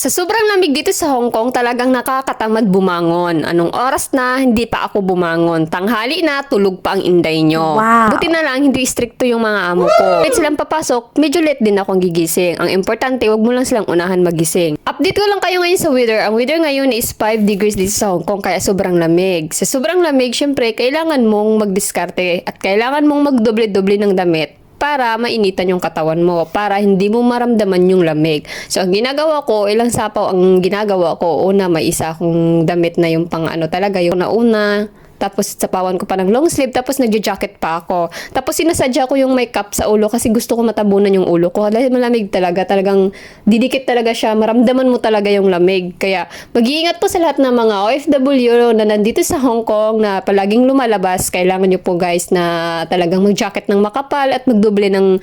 Sa sobrang lamig dito sa Hong Kong, talagang nakakatamad bumangon. Anong oras na, hindi pa ako bumangon. Tanghali na, tulog pa ang inday nyo. Wow. Buti na lang, hindi stricto yung mga amo ko. Kahit silang papasok, medyo late din akong gigising. Ang importante, wag mo lang silang unahan magising. Update ko lang kayo ngayon sa weather. Ang weather ngayon is 5 degrees dito sa Hong Kong, kaya sobrang lamig. Sa sobrang lamig, syempre, kailangan mong magdiskarte at kailangan mong magdoble-doble ng damit para mainitan yung katawan mo, para hindi mo maramdaman yung lamig. So, ang ginagawa ko, ilang sapaw ang ginagawa ko. Una, may isa akong damit na yung pang ano talaga, yung nauna. Tapos, sapawan ko pa ng long sleeve. Tapos, nagja-jacket pa ako. Tapos, sinasadya ko yung may cup sa ulo kasi gusto ko matabunan yung ulo ko. Dahil malamig talaga. Talagang didikit talaga siya. Maramdaman mo talaga yung lamig. Kaya, mag-iingat po sa lahat ng mga OFW na nandito sa Hong Kong na palaging lumalabas. Kailangan nyo po guys na talagang mag-jacket ng makapal at magdoble ng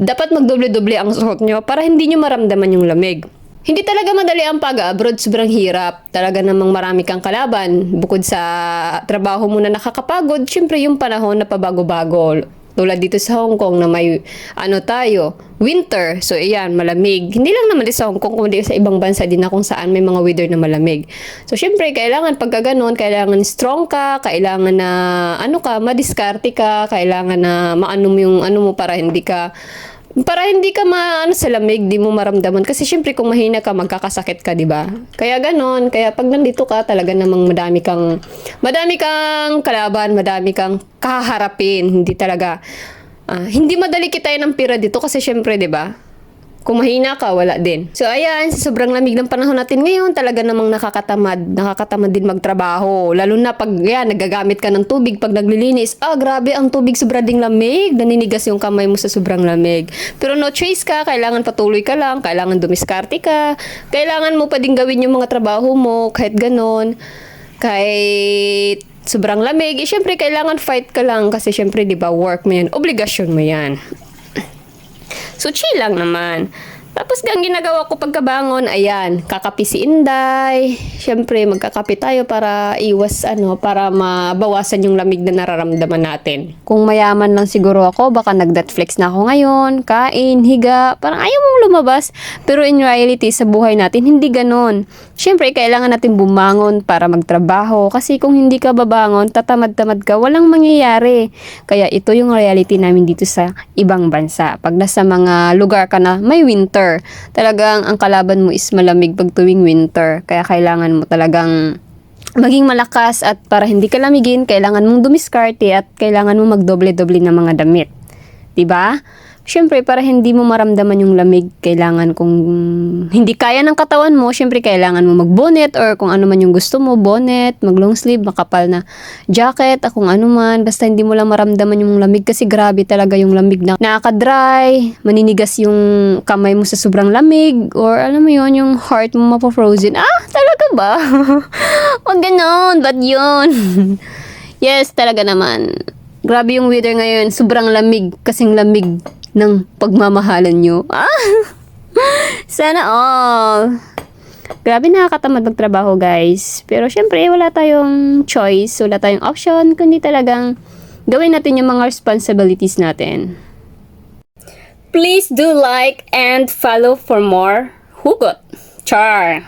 dapat magdoble-doble ang suot nyo para hindi nyo maramdaman yung lamig. Hindi talaga madali ang pag-abroad, sobrang hirap. Talaga namang marami kang kalaban. Bukod sa trabaho mo na nakakapagod, syempre yung panahon na pabago-bago. Tulad dito sa Hong Kong na may ano tayo, winter. So iyan, malamig. Hindi lang naman sa Hong Kong, kundi sa ibang bansa din na kung saan may mga weather na malamig. So syempre, kailangan pagka ganun, kailangan strong ka, kailangan na ano ka, madiskarte ka, kailangan na maano mo yung ano mo para hindi ka para hindi ka maano sa lamig, di mo maramdaman. Kasi syempre kung mahina ka, magkakasakit ka, di ba? Kaya ganon. Kaya pag nandito ka, talaga namang madami kang, madami kang kalaban, madami kang kaharapin. Hindi talaga, ah, hindi madali kitain ng pira dito kasi syempre, di ba? Kung mahina ka, wala din. So, ayan, sa sobrang lamig ng panahon natin ngayon, talaga namang nakakatamad. Nakakatamad din magtrabaho. Lalo na pag, yan, nagagamit ka ng tubig pag naglilinis. Ah, grabe, ang tubig sobrang ding lamig. Naninigas yung kamay mo sa sobrang lamig. Pero no choice ka, kailangan patuloy ka lang, kailangan dumiskarte ka, kailangan mo pa din gawin yung mga trabaho mo, kahit ganon. Kahit sobrang lamig, eh, syempre, kailangan fight ka lang kasi syempre, di ba, work mo yan, obligasyon mo yan. So, chill lang naman. Tapos, ang ginagawa ko pagkabangon, ayan, kakapi si Inday. Siyempre, magkakapi tayo para iwas, ano, para mabawasan yung lamig na nararamdaman natin. Kung mayaman lang siguro ako, baka nag-Netflix na ako ngayon, kain, higa, parang ayaw mong lumabas. Pero in reality, sa buhay natin, hindi ganon. Siyempre, kailangan natin bumangon para magtrabaho. Kasi kung hindi ka babangon, tatamad-tamad ka, walang mangyayari. Kaya ito yung reality namin dito sa ibang bansa. Pag nasa mga lugar ka na may winter, talagang ang kalaban mo is malamig pag tuwing winter. Kaya kailangan mo talagang maging malakas at para hindi ka lamigin, kailangan mong dumiskarte at kailangan mong magdoble-doble ng mga damit. 'Di ba? Siyempre, para hindi mo maramdaman yung lamig, kailangan kung hindi kaya ng katawan mo, siyempre kailangan mo mag-bonnet or kung ano man yung gusto mo, bonnet, mag-long sleeve, makapal na jacket, kung ano man, basta hindi mo lang maramdaman yung lamig kasi grabe talaga yung lamig na nakaka-dry, maninigas yung kamay mo sa sobrang lamig, or alam mo yon yung heart mo mapo-frozen. Ah, talaga ba? Huwag ganon, ba't yun? yes, talaga naman. Grabe yung weather ngayon. Sobrang lamig. Kasing lamig ng pagmamahalan nyo. Ah! Sana all. Grabe nakakatamad magtrabaho guys. Pero syempre wala tayong choice. Wala tayong option. Kundi talagang gawin natin yung mga responsibilities natin. Please do like and follow for more hugot. Char!